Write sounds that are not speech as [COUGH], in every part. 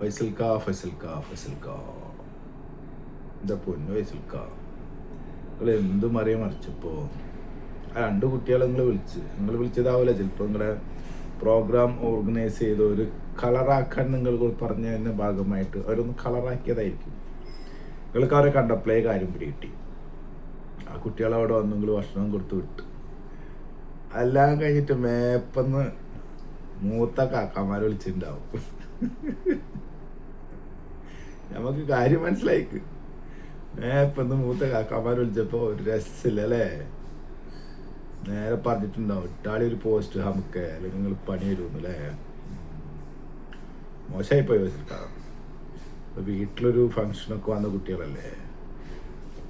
ഫൈസൽക്ക ഫൈസൽക്ക ഫൈസൽക്ക. എന്താ പൊന്നു ഫൈസൽക്ക. നിങ്ങൾ എന്തും അറിയാൻ മറിച്ചപ്പോ? ആ രണ്ട് കുട്ടികളെ നിങ്ങൾ വിളിച്ച്. നിങ്ങൾ വിളിച്ചതാവില്ല ചിലപ്പോൾ നിങ്ങളെ പ്രോഗ്രാം ഓർഗനൈസ് ചെയ്ത് ഒരു കളറാക്കാൻ നിങ്ങൾ പറഞ്ഞതിന്റെ ഭാഗമായിട്ട് അവരൊന്ന് കളറാക്കിയതായിരിക്കും. നിങ്ങൾക്ക് അവരെ കണ്ടപ്പോഴേ കാര്യം പിടികിട്ടി. ആ കുട്ടികളെ അവിടെ വന്ന് നിങ്ങൾ ഭക്ഷണം കൊടുത്ത് വിട്ട്. എല്ലാം കഴിഞ്ഞിട്ട് മേപ്പെന്ന് മൂത്ത കാക്കാമാരെ വിളിച്ചിട്ടുണ്ടാവും. നമുക്ക് കാര്യം മനസ്സിലായിക്ക്. ഏപ്പന്ന് മൂത്ത കാക്കാമാർ വിളിച്ചപ്പോ ഒരു രസമില്ല അല്ലേ? നേരെ പറഞ്ഞിട്ടുണ്ടാവും ഇട്ടാളി ഒരു പോസ്റ്റ് നമുക്ക് അല്ലെങ്കിൽ നിങ്ങൾ പണി തരുമെന്ന് അല്ലേ? മോശമായി പോയി വെച്ചിട്ടാ ഇപ്പൊ വീട്ടിലൊരു ഫങ്ഷനൊക്കെ വന്ന കുട്ടികളല്ലേ?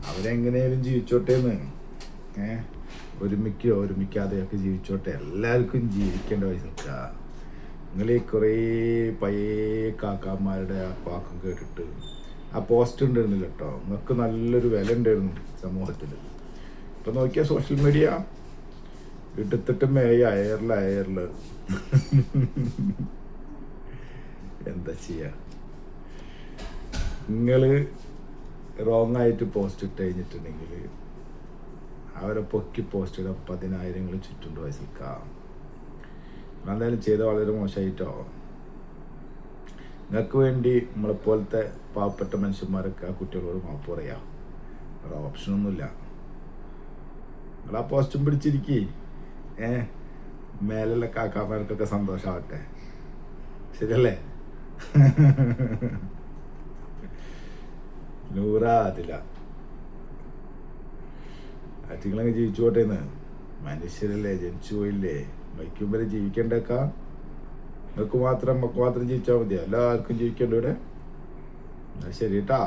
അവരെങ്ങനെയാലും ജീവിച്ചോട്ടേന്ന്. ഏ? ഒരുമിക്കോ ഒരുമിക്കാതെയൊക്കെ ജീവിച്ചോട്ടെ. എല്ലാവർക്കും ജീവിക്കേണ്ട വയസ്സ് നിൽക്കുക. നിങ്ങൾ ഈ കുറേ പഴയ കാക്കാമാരുടെ ആ വാക്കും കേട്ടിട്ട് ആ പോസ്റ്റ് ഉണ്ടായിരുന്നില്ല കേട്ടോ നിങ്ങൾക്ക് നല്ലൊരു വില ഉണ്ടായിരുന്നു സമൂഹത്തിൽ. ഇപ്പം നോക്കിയാൽ സോഷ്യൽ മീഡിയ. എടുത്തിട്ട് മേയ അയറിൽ അയറിൽ എന്താ ചെയ്യുക നിങ്ങൾ റോങ് ആയിട്ട് പോസ്റ്റ് ഇട്ട് കഴിഞ്ഞിട്ടുണ്ടെങ്കിൽ അവരെ പൊക്കി പോസ്റ്റ് ചെയ്ത പതിനായിരങ്ങൾ ചുറ്റുണ്ട് വയസ്സിൽക്കാം എന്തായാലും ചെയ്ത വളരെ മോശമായിട്ടോ നിങ്ങൾക്ക് വേണ്ടി നമ്മളെപ്പോലത്തെ പാവപ്പെട്ട മനുഷ്യന്മാരൊക്കെ ആ കുട്ടികളോട് മാപ്പ് പറയാം. വേറെ ഓപ്ഷനൊന്നുമില്ല നിങ്ങൾ ആ പോസ്റ്റും പിടിച്ചിരിക്കി. ഏ? മേലുള്ള കാക്കാമാർക്കൊക്കെ സന്തോഷമാവട്ടെ ശരിയല്ലേ? [LAUGHS] നൂറ അതില ആറ്റിങ്ങളങ്ങ് ജീവിച്ചു പോട്ടേന്ന് മനുഷ്യരല്ലേ ജനിച്ചു പോയില്ലേ മരിക്കും വരെ ജീവിക്കണ്ടേക്ക? നിങ്ങൾക്ക് മാത്രം നമുക്ക് മാത്രം ജീവിച്ചാൽ മതി. എല്ലാവർക്കും ജീവിക്കേണ്ട ഇവിടെ ശരി കേട്ടാ